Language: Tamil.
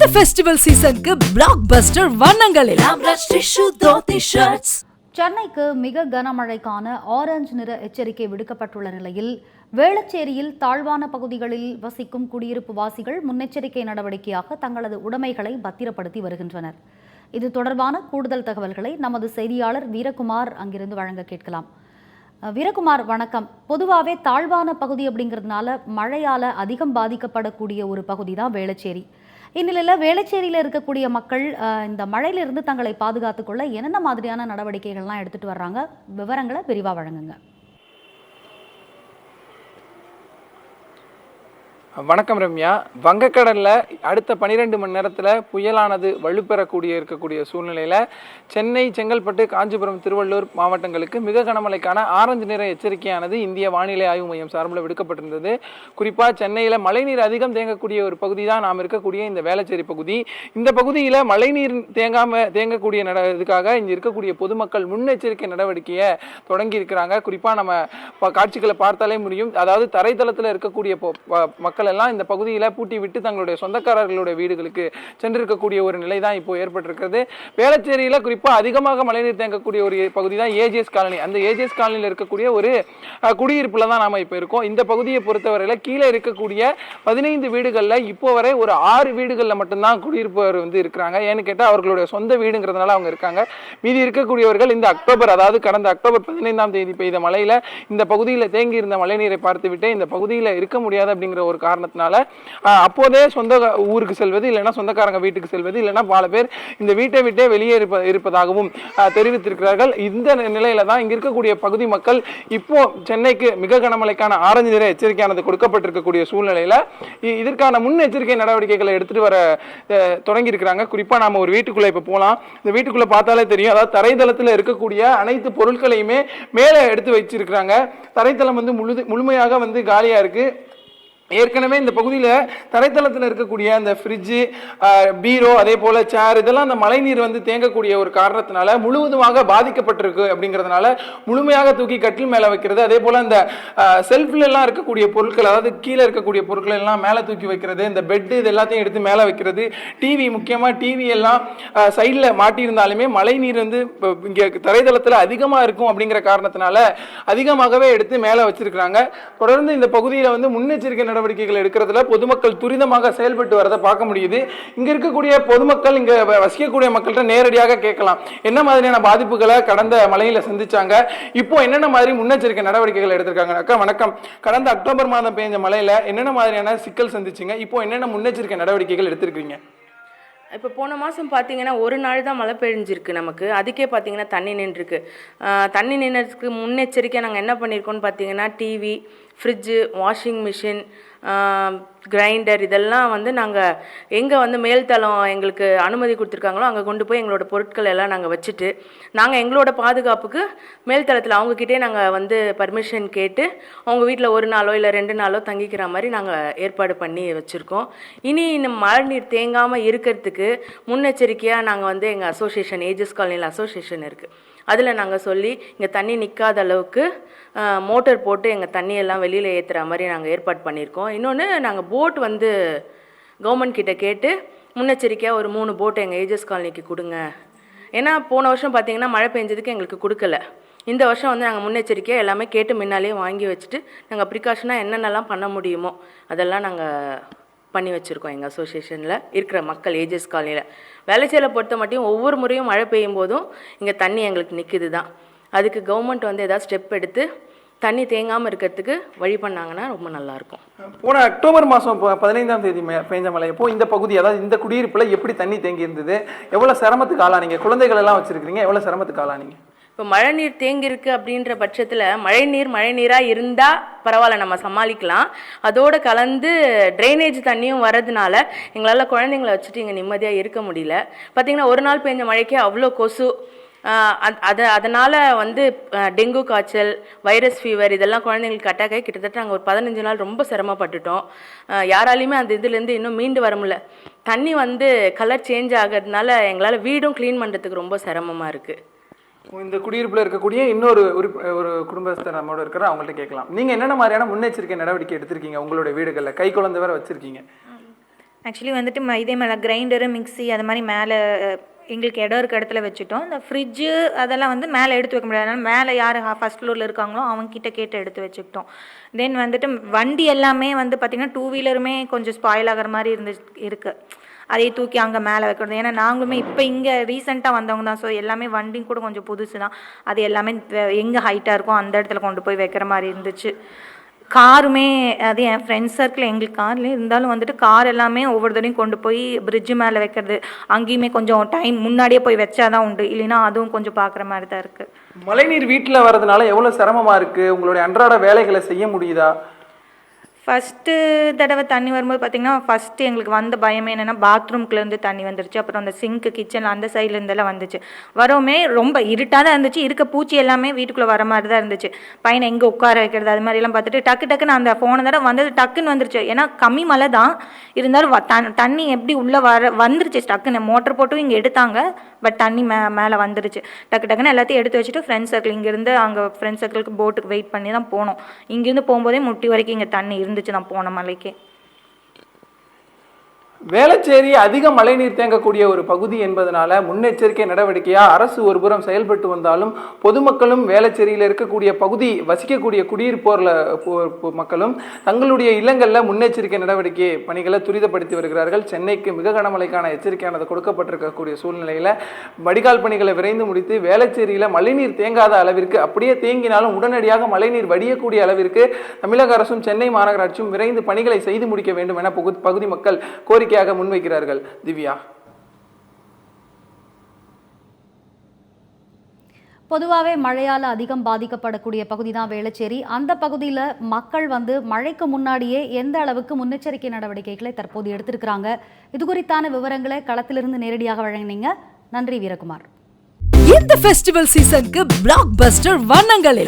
இந்த ஃபெஸ்டிவல் சீசனுக்கு பிளாக் பஸ்டர் வண்ணங்களில். சென்னைக்கு மிக கனமழைக்கான ஆரஞ்சு நிற எச்சரிக்கை விடுக்கப்பட்டுள்ள நிலையில் வேளச்சேரியில் தாழ்வான பகுதிகளில் வசிக்கும் குடியிருப்பு வாசிகள் முன்னெச்சரிக்கை நடவடிக்கையாக தங்களது உடைமைகளை பத்திரப்படுத்தி வருகின்றனர். இது தொடர்பான கூடுதல் தகவல்களை நமது செய்தியாளர் வீரகுமார் அங்கிருந்து வழங்க கேட்கலாம். வீரகுமார் வணக்கம். பொதுவாகவே தாழ்வான பகுதி அப்படிங்கிறதுனால மழையால் அதிகம் பாதிக்கப்படக்கூடிய ஒரு பகுதி தான் வேளச்சேரி. இந்நிலையில் வேளச்சேரியில் இருக்கக்கூடிய மக்கள் இந்த மழையிலிருந்து தங்களை பாதுகாத்துக்கொள்ள என்னென்ன மாதிரியான நடவடிக்கைகள்லாம் எடுத்துகிட்டு வர்றாங்க? விவரங்களை விரிவாக வழங்குங்க. வணக்கம் ரம்யா. வங்கக்கடலில் அடுத்த பனிரெண்டு மணி நேரத்தில் புயலானது வலுப்பெறக்கூடிய இருக்கக்கூடிய சூழ்நிலையில் சென்னை செங்கல்பட்டு காஞ்சிபுரம் திருவள்ளூர் மாவட்டங்களுக்கு மிக கனமழைக்கான ஆரஞ்சு நிற எச்சரிக்கையானது இந்திய வானிலை ஆய்வு மையம் சார்பில் விடுக்கப்பட்டிருந்தது. குறிப்பாக சென்னையில் மழைநீர் அதிகம் தேங்கக்கூடிய ஒரு பகுதி தான் நாம் இருக்கக்கூடிய இந்த வேளச்சேரி பகுதி. இந்த பகுதியில் மழைநீர் தேங்காமல் தேங்கக்கூடிய நட இதுக்காக இங்கே இருக்கக்கூடிய பொதுமக்கள் முன்னெச்சரிக்கை நடவடிக்கையை தொடங்கி இருக்கிறாங்க. குறிப்பாக நம்ம காட்சிகளை பார்த்தாலே முடியும். அதாவது தரைத்தளத்தில் இருக்கக்கூடிய மக்கள் மக்கள் எல்லாம் இந்த பகுதியில் பூட்டி விட்டு தங்களுடைய சொந்தக்காரர்களுடைய வீடுகளுக்கு சென்றிருக்கக்கூடிய ஒரு நிலை தான் இப்போ ஏற்பட்டிருக்கிறது. வேளச்சேரியில் குறிப்பாக அதிகமாக மழைநீர் தேங்கக்கூடிய ஒரு பகுதி தான் ஏஜிஎஸ் காலனி. அந்த ஏஜிஎஸ் காலனியில் இருக்கக்கூடிய ஒரு குடியிருப்பில் குடியிருப்புல தான் நாம இப்போ இருக்கோம். இந்த பகுதியை பொறுத்தவரையில் கீழே இருக்கக்கூடிய பதினைந்து வீடுகளில் இப்போ வரை ஒரு ஆறு வீடுகளில் மட்டும்தான் குடியிருப்பவர் வந்து இருக்கிறாங்க. ஏன்னு கேட்டால் அவர்களுடைய சொந்த வீடுங்கிறதுனால அவங்க இருக்காங்க. மீதி இருக்கக்கூடியவர்கள் இந்த அக்டோபர் அதாவது கடந்த அக்டோபர் பதினைந்தாம் தேதி பெய்த மழையில் இந்த பகுதியில் தேங்கி இருந்த மழைநீரை பார்த்துவிட்டு இந்த பகுதியில் இருக்க முடியாது அப்படிங்கிற ஒரு காரணத்தினால அப்போதே சொந்த ஊருக்கு செல்வது இல்லைன்னா சொந்தக்காரங்க வீட்டுக்கு செல்வது இல்லைன்னா பல பேர் இந்த வீட்டை விட்டே வெளியே இருப்ப இருப்பதாகவும் தெரிவித்திருக்கிறார்கள். இந்த நிலையில தான் இங்க இருக்கக்கூடிய பகுதி மக்கள் இப்போ சென்னைக்கு மிக கனமழைக்கான ஆரஞ்சு நிற எச்சரிக்கையானது கொடுக்கப்பட்டிருக்கக்கூடிய சூழ்நிலையில இ- இதற்கான முன்னெச்சரிக்கை நடவடிக்கைகளை எடுத்துட்டு வர தொடங்கி இருக்கிறாங்க குறிப்பா நாம ஒரு வீட்டுக்குள்ள இப்ப போலாம். இந்த வீட்டுக்குள்ள பார்த்தாலே தெரியும். அதாவது தரைதளத்தில் இருக்கக்கூடிய அனைத்து பொருட்களையுமே மேலே எடுத்து வச்சிருக்கிறாங்க. தரைத்தளம் வந்து முழுது முழுமையாக வந்து காலியா இருக்கு. ஏற்கனவே இந்த பகுதியில் தரைத்தளத்தில் இருக்கக்கூடிய அந்த ஃப்ரிட்ஜு பீரோ அதே போல் சேர் இதெல்லாம் அந்த மழைநீர் வந்து தேங்கக்கூடிய ஒரு காரணத்தினால முழுவதுமாக பாதிக்கப்பட்டிருக்கு அப்படிங்கிறதுனால முழுமையாக தூக்கி கட்டில் மேலே வைக்கிறது. அதே போல் அந்த செல்ஃப்ல எல்லாம் இருக்கக்கூடிய பொருட்கள் அதாவது கீழே இருக்கக்கூடிய பொருட்கள் எல்லாம் மேலே தூக்கி வைக்கிறது இந்த பெட்டு இது எல்லாத்தையும் எடுத்து மேலே வைக்கிறது. டிவி முக்கியமாக டிவி எல்லாம் சைடில் மாட்டியிருந்தாலுமே மழைநீர் வந்து இங்கே தரைத்தளத்தில் அதிகமாக இருக்கும் அப்படிங்கிற காரணத்தினால அதிகமாகவே எடுத்து மேலே வச்சிருக்கிறாங்க. தொடர்ந்து இந்த பகுதியில் வந்து முன்னெச்சரிக்கை நடவடிக்கைகள் எடுக்கிறதுல பொதுமக்கள் துரிதமாக செயல்பட்டு வரதை பார்க்க முடியுது. இங்கே இருக்கக்கூடிய பொதுமக்கள் இங்கே வ- வசிக்கக்கூடிய மக்கள்கிட்ட நேரடியாக கேட்கலாம். என்ன மாதிரியான பாதிப்புகளை கடந்த மலையில் சந்திச்சாங்க? இப்போ என்னென்ன மாதிரி முன்னெச்சரிக்கை நடவடிக்கைகள் எடுத்திருக்காங்க? அக்கா வணக்கம். கடந்த அக்டோபர் மாதம் பெய்ஞ்ச மலையில் என்னென்ன மாதிரியான சிக்கல் சந்திச்சிங்க? இப்போ என்னென்ன முன்னெச்சரிக்கை நடவடிக்கைகள் எடுத்திருக்கீங்க? இப்போ போன மாதம் பார்த்தீங்கன்னா ஒரு நாள் தான் மழை பெஞ்சிருக்கு நமக்கு. அதுக்கே பார்த்தீங்கன்னா தண்ணி நின்றுருக்கு. தண்ணி நின்றதுக்கு முன்னெச்சரிக்கை நாங்கள் என்ன பண்ணியிருக்கோம்னு பார்த்தீங்கன்னா TV fridge washing machine grinder இதெல்லாம் வந்து நாங்கள் எங்கே வந்து மேல்தளம் எங்களுக்கு அனுமதி கொடுத்துருக்காங்களோ அங்கே கொண்டு போய் எங்களோட பொருட்கள் எல்லாம் நாங்கள் வச்சுட்டு நாங்கள் எங்களோட பாதுகாப்புக்கு மேல்தளத்தில் அவங்கக்கிட்டே நாங்கள் வந்து பர்மிஷன் கேட்டு அவங்க வீட்டில் ஒரு நாளோ இல்லை ரெண்டு நாளோ தங்கிக்கிற மாதிரி நாங்கள் ஏற்பாடு பண்ணி வச்சுருக்கோம். இனி இந்த மழை நீர் தேங்காமல் இருக்கிறதுக்கு முன்னெச்சரிக்கையாக நாங்கள் வந்து எங்கள் அசோசியேஷன் ஏஜஸ் காலனியில் அசோசியேஷன் இருக்குது அதில் நாங்கள் சொல்லி இங்கே தண்ணி நிற்காத அளவுக்கு மோட்டர் போட்டு எங்கள் தண்ணியெல்லாம் வெளியில் ஏற்றுற மாதிரி நாங்கள் ஏற்பாடு பண்ணியிருக்கோம். இன்னொன்று நாங்கள் போட் வந்து கவர்மெண்ட் கிட்டே கேட்டு முன்னெச்சரிக்கையாக ஒரு மூணு போட் எங்கள் ஏஜஸ் காலனிக்கு கொடுங்க. ஏன்னா போன வருஷம் பார்த்தீங்கன்னா மழை பெஞ்சதுக்கு எங்களுக்கு கொடுக்கல. இந்த வருஷம் வந்து நாங்கள் முன்னெச்சரிக்கையாக எல்லாமே கேட்டு முன்னாலே வாங்கி வச்சுட்டு நாங்கள் ப்ரிகாஷனாக என்னென்னலாம் பண்ண முடியுமோ அதெல்லாம் நாங்கள் பண்ணி வச்சுருக்கோம் எங்கள் அசோசியேஷனில் இருக்கிற மக்கள் ஏஜஸ் காலனியில் வேலைச்சேலை பொறுத்த மட்டும் ஒவ்வொரு முறையும் மழை பெய்யும் போதும் இங்கே தண்ணி எங்களுக்கு நிற்கிது தான் அதுக்கு கவர்மெண்ட் வந்து ஏதாவது ஸ்டெப் எடுத்து தண்ணி தேங்காமல் இருக்கிறதுக்கு வழி பண்ணாங்கன்னா ரொம்ப நல்லாயிருக்கும். போன அக்டோபர் மாதம் பதினைந்தாம் தேதி மே- பெய்ஞ்ச மழை. இந்த பகுதி அதாவது இந்த குடியிருப்பில் எப்படி தண்ணி தேங்கி இருந்தது எவ்வளோ சிரமத்துக்கு ஆளானீங்க? குழந்தைகள் எல்லாம் வச்சிருக்கீங்க எவ்வளோ சிரமத்துக்கு ஆளானீங்க? இப்போ மழை நீர் தேங்கியிருக்கு அப்படின்ற பட்சத்தில் மழை நீர் மழை நீராக இருந்தால் பரவாயில்ல நம்ம சமாளிக்கலாம். அதோடு கலந்து ட்ரைனேஜ் தண்ணியும் வரதுனால எங்களால் குழந்தைங்கள வச்சுட்டு இங்கே நிம்மதியாக இருக்க முடியல. பார்த்திங்கன்னா ஒரு நாள் பெஞ்ச மழைக்கே அவ்வளோ கொசு. அத்- அது அதனால் வந்து டெங்கு காய்ச்சல் வைரஸ் ஃபீவர் இதெல்லாம் குழந்தைங்களுக்கு அட்டாக் ஆகி கிட்டத்தட்ட நாங்கள் ஒரு பதினஞ்சு நாள் ரொம்ப சிரமப்பட்டுட்டோம். யாராலையுமே அந்த இதுலேருந்து இன்னும் மீண்டு வர முடியல. தண்ணி வந்து கலர் சேஞ்ச் ஆகிறதுனால எங்களால் வீடும் க்ளீன் பண்ணுறதுக்கு ரொம்ப சிரமமாக இருக்குது இந்த குடியிருப்புல இருக்கக்கூடிய இன்னொரு ஒரு ஒரு குடும்பஸ்தர் நம்மோட இருக்கிற அவங்கள்ட்ட கேட்கலாம். நீங்க என்னென்ன மாதிரியான முன்னெச்சரிக்கை நடவடிக்கை எடுத்திருக்கீங்க உங்களுடைய வீடுகளில்? கை குழந்தை வேற வச்சிருக்கீங்க. ஆக்சுவலி வந்துட்டு இதே மேலே கிரைண்டரு மிக்சி அது மாதிரி மேலே எங்களுக்கு இடம் இருக்க இடத்துல வச்சுட்டோம். இந்த ஃப்ரிட்ஜு அதெல்லாம் வந்து மேலே எடுத்து வைக்க முடியாது. அதனால் மேலே யார் ஃபஸ்ட் ஃப்ளோரில் இருக்காங்களோ அவங்கக்கிட்ட கேட்டு எடுத்து வச்சுக்கிட்டோம். தென் வந்துட்டு வண்டி எல்லாமே வந்து பார்த்திங்கன்னா டூ வீலருமே கொஞ்சம் ஸ்பாயில் ஆகிற மாதிரி இருந்து இருக்குது அதையே தூக்கி அங்கே மேலே வைக்கிறது. ஏன்னா நாங்களுமே இப்போ இங்கே ரீசெண்டாக வந்தவங்க தான். ஸோ எல்லாமே வண்டியும் கூட கொஞ்சம் புதுசு தான் அது எல்லாமே எங்கே ஹைட்டாக இருக்கோ அந்த இடத்துல கொண்டு போய் வைக்கிற மாதிரி இருந்துச்சு. காருமே அது என் ஃப்ரெண்ட்ஸ் சர்க்கிள் எங்களுக்கு கார்லேயே இருந்தாலும் வந்துட்டு கார் எல்லாமே ஒவ்வொரு தடையும் கொண்டு போய் பிரிட்ஜு மேலே வைக்கிறது. அங்கேயுமே கொஞ்சம் டைம் முன்னாடியே போய் வச்சாதான் உண்டு. இல்லைன்னா அதுவும் கொஞ்சம் பார்க்குற மாதிரி தான் இருக்குது மழைநீர் வீட்டில் வர்றதுனால எவ்வளோ சிரமமாக இருக்குது உங்களுடைய அன்றாட வேலைகளை செய்ய முடியுதா? ஃபஸ்ட்டு தடவை தண்ணி வரும்போது பார்த்திங்கன்னா ஃபஸ்ட்டு எங்களுக்கு வந்த பயமே என்னென்னா பாத்ரூம்குள்ளேருந்து தண்ணி வந்துருச்சு. அப்புறம் அந்த சிங்க்கு கிச்சன் அந்த சைட்லேருந்தெல்லாம் வந்துச்சு. வரவுமே ரொம்ப இருட்டாக தான் இருந்துச்சு. இருக்க பூச்சி எல்லாமே வீட்டுக்குள்ளே வர மாதிரி தான் இருந்துச்சு. பையனை எங்கே உட்கார வைக்கிறது? அது மாதிரிலாம் பார்த்துட்டு டக்கு டக்குன்னு அந்த போன தடவை வந்தது டக்குன்னு வந்துருச்சு. ஏன்னா கம்மி மழை தான். இருந்தாலும் வ- தண்ணி எப்படி உள்ளே வர வந்துருச்சு. டக்குன்னு மோட்டர் போட்டும் இங்கே எடுத்தாங்க. பட் தண்ணி மே மேலே வந்துருச்சு. டக்கு டக்குன்னு எல்லாத்தையும் எடுத்து வச்சுட்டு ஃப்ரெண்ட்ஸ் சர்க்கிள் இங்கேருந்து அங்கே ஃப்ரெண்ட்ஸ் சர்க்கிளுக்கு போட்டுக்கு வெயிட் பண்ணி தான் போனோம். இங்கேருந்து போகும்போதே முட்டி வரைக்கும் இங்கே தண்ணி இருந்துச்சு நான் போன மலைக்கே. வேளச்சேரி அதிக மழைநீர் தேங்கக்கூடிய ஒரு பகுதி என்பதனால முன்னெச்சரிக்கை நடவடிக்கையாக அரசு ஒருபுறம் செயல்பட்டு வந்தாலும் பொதுமக்களும் வேளச்சேரியில் இருக்கக்கூடிய பகுதி வசிக்கக்கூடிய குடியிருப்போர்ல போ- மக்களும் தங்களுடைய இல்லங்களில் முன்னெச்சரிக்கை நடவடிக்கை பணிகளை துரிதப்படுத்தி வருகிறார்கள். சென்னைக்கு மிக கனமழைக்கான எச்சரிக்கையானது கொடுக்கப்பட்டிருக்கக்கூடிய சூழ்நிலையில் வடிகால் பணிகளை விரைந்து முடித்து வேளச்சேரியில் மழைநீர் தேங்காத அளவிற்கு அப்படியே தேங்கினாலும் உடனடியாக மழைநீர் வடியக்கூடிய அளவிற்கு தமிழக அரசும் சென்னை மாநகராட்சியும் விரைந்து பணிகளை செய்து முடிக்க வேண்டும் என பகுதி மக்கள் கோரிக்கை கோரிக்கையாக முன்வைக்கிறார்கள். திவ்யா. பொதுவாகவே மழையால் அதிகம் பாதிக்கப்படக்கூடிய பகுதி தான் வேளச்சேரி. அந்த பகுதியில் மக்கள் வந்து மழைக்கு முன்னாடியே எந்த அளவுக்கு முன்னெச்சரிக்கை நடவடிக்கைகளை தற்போது எடுத்திருக்கிறாங்க. இது குறித்தான விவரங்களை களத்திலிருந்து நேரடியாக வழங்கினீங்க. நன்றி வீரகுமார். இந்த ஃபெஸ்டிவல் சீசனுக்கு பிளாக் பஸ்டர் வண்ணங்கள்